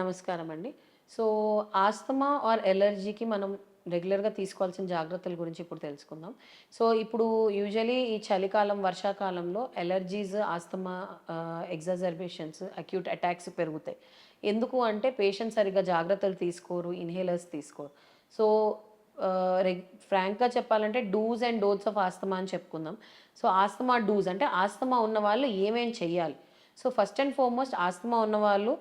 నమస్కారం అండి so asthma are ఎలర్జీకి మనం రెగ్యులర్గా తీసుకోవాల్సిన జాగ్రత్తల గురించి ఇప్పుడు తెలుసుకుందాం. సో ఇప్పుడు యూజువలీ ఈ చలికాలం వర్షాకాలంలో allergies asthma exacerbations acute attacks పెరుగుతాయి. ఎందుకు అంటే పేషెంట్ సరిగ్గా జాగ్రత్తలు తీసుకోరు ఇన్హేలర్స్ తీసుకోరు. సో ఫ్రాంక్గా చెప్పాలంటే dos and don'ts of asthma అని చెప్పుకుందాం. సో ఆస్తమా డూస్ అంటే ఆస్తమా ఉన్న వాళ్ళు ఏమేం చెయ్యాలి? So first and foremost asthma ఉన్నవాళ్ళు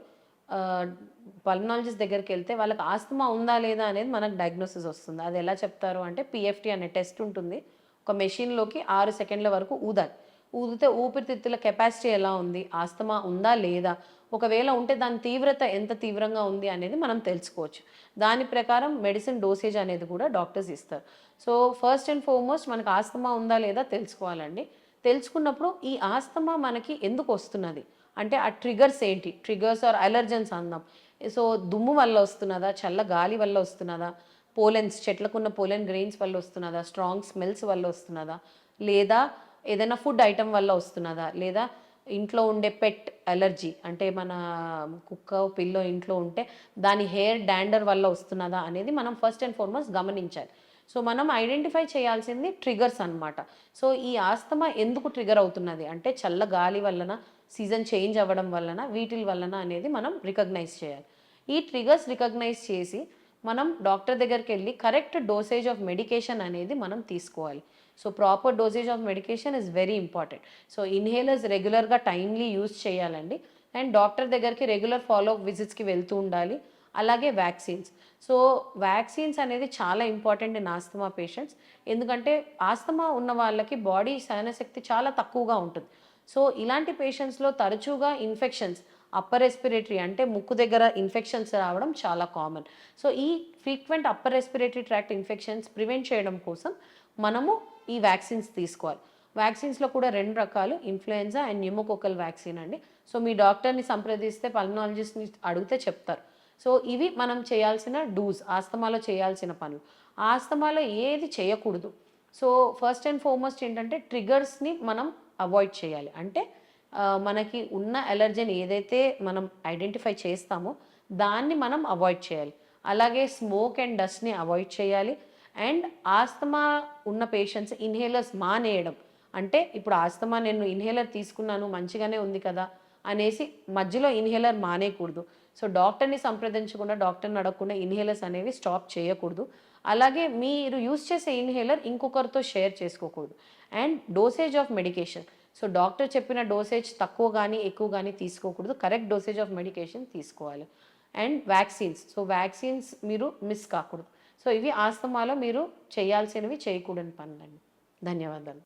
పల్మనాలజిస్ట్ దగ్గరికి వెళ్తే వాళ్ళకి ఆస్తమా ఉందా లేదా అనేది మనకు డయాగ్నోసిస్ వస్తుంది. అది ఎలా చెప్తారు అంటే పిఎఫ్టీ అనే టెస్ట్ ఉంటుంది. ఒక మెషిన్లోకి ఆరు సెకండ్ల వరకు ఊదాలి. ఊదితే ఊపిరితిత్తుల కెపాసిటీ ఎలా ఉంది? ఆస్తమా ఉందా లేదా? ఒకవేళ ఉంటే దాని తీవ్రత ఎంత తీవ్రంగా ఉంది అనేది మనం తెలుసుకోవచ్చు. దాని ప్రకారం మెడిసిన్ డోసేజ్ అనేది కూడా డాక్టర్స్ ఇస్తారు. సో ఫస్ట్ అండ్ ఫార్మోస్ట్ మనకు ఆస్తమా ఉందా లేదా తెలుసుకోవాలండి. తెలుసుకున్నప్పుడు ఈ ఆస్తమా మనకి ఎందుకు వస్తున్నది? అంటే ఆ ట్రిగర్స్ ఏంటి? ట్రిగర్స్ ఆర్ అలర్జన్స్ అందాం సో దుమ్ము వల్ల వస్తున్నదా? చల్ల గాలి వల్ల వస్తున్నదా? పోలెన్స్ చెట్లకున్న పోలెన్ గ్రెయిన్స్ వల్ల వస్తున్నదా? స్ట్రాంగ్ స్మెల్స్ వల్ల వస్తున్నదా? లేదా ఏదైనా ఫుడ్ ఐటమ్ వల్ల వస్తున్నదా? లేదా ఇంట్లో ఉండే పెట్ అలర్జీ అంటే మన కుక్క పిల్లో ఇంట్లో ఉంటే దాని హెయిర్ డాండర్ వల్ల వస్తున్నదా అనేది మనం ఫస్ట్ అండ్ ఫార్మోస్ట్ గమనించాలి. సో మనం ఐడెంటిఫై చేయాల్సింది ట్రిగర్స్ అన్నమాట. సో ఈ ఆస్తమా ఎందుకు ట్రిగర్ అవుతున్నది? అంటే చల్ల గాలి వలన సీజన్ చేంజ్ అవ్వడం వలన వీటిల వలన అనేది మనం రికగ్నైజ్ చేయాలి. ఈ ట్రిగర్స్ రికగ్నైజ్ చేసి మనం డాక్టర్ దగ్గరికి వెళ్ళి కరెక్ట్ డోసేజ్ ఆఫ్ మెడికేషన్ అనేది మనం తీసుకోవాలి. So proper dosage of medication is very important. So inhalers రెగ్యులర్గా టైమ్లీ యూజ్ చేయాలండి. అండ్ డాక్టర్ దగ్గరికి రెగ్యులర్ ఫాలో అప్ విజిట్స్కి వెళ్తూ ఉండాలి. అలాగే వ్యాక్సిన్స్. సో వ్యాక్సిన్స్ అనేది చాలా ఇంపార్టెంట్ ఇన్ ఆస్తమా పేషెంట్స్. ఎందుకంటే ఆస్తమా ఉన్న వాళ్ళకి బాడీ సహనశక్తి చాలా తక్కువగా ఉంటుంది. సో ఇలాంటి పేషెంట్స్లో తరచుగా ఇన్ఫెక్షన్స్ అప్పర్ రెస్పిరేటరీ అంటే ముక్కు దగ్గర ఇన్ఫెక్షన్స్ రావడం చాలా కామన్ సో ఈ frequent upper respiratory tract infections prevent చేయడం కోసం మనము ఈ వ్యాక్సిన్స్ తీసుకోవాలి. వ్యాక్సిన్స్లో కూడా రెండు రకాలు ఇన్ఫ్లుయెన్జా అండ్ న్యూమోకోకల్ వ్యాక్సిన్ అండి. సో మీ డాక్టర్ని సంప్రదిస్తే పల్మనాలజిస్ట్ని అడిగితే చెప్తారు. సో ఇవి మనం చేయాల్సిన డూస్ ఆస్తమాలో చేయాల్సిన పనులు. ఆస్తమాలో ఏది చేయకూడదు. సో ఫస్ట్ అండ్ ఫార్మోస్ట్ ఏంటంటే ట్రిగర్స్ని మనం అవాయిడ్ చేయాలి. అంటే మనకి ఉన్న ఎలర్జీని ఏదైతే మనం ఐడెంటిఫై చేస్తామో దాన్ని మనం అవాయిడ్ చేయాలి. అలాగే స్మోక్ అండ్ డస్ట్ని అవాయిడ్ చేయాలి. అండ్ ఆస్తమా ఉన్న పేషెంట్స్ ఇన్హేలర్స్ మానేయడం. అంటే ఇప్పుడు ఆస్తమా నేను ఇన్హేలర్ తీసుకున్నాను మంచిగానే ఉంది కదా అనేసి మధ్యలో ఇన్హేలర్ మానేయకూడదు. సో డాక్టర్ని సంప్రదించకుండా డాక్టర్ని అడగకుండా ఇన్హేలర్స్ అనేవి స్టాప్ చేయకూడదు. అలాగే మీరు యూస్ చేసే ఇన్హేలర్ ఇంకొకరితో షేర్ చేసుకోకూడదు. And dosage of medication. So doctor చెప్పిన డోసేజ్ తక్కువ కానీ ఎక్కువ కానీ తీసుకోకూడదు. కరెక్ట్ డోసేజ్ ఆఫ్ మెడికేషన్ తీసుకోవాలి. And vaccines. సో వ్యాక్సిన్స్ మీరు మిస్ కాకూడదు. సో ఇవి ఆస్తమాలో మీరు చేయాల్సినవి చేయకూడని పనులండి. ధన్యవాదాలు.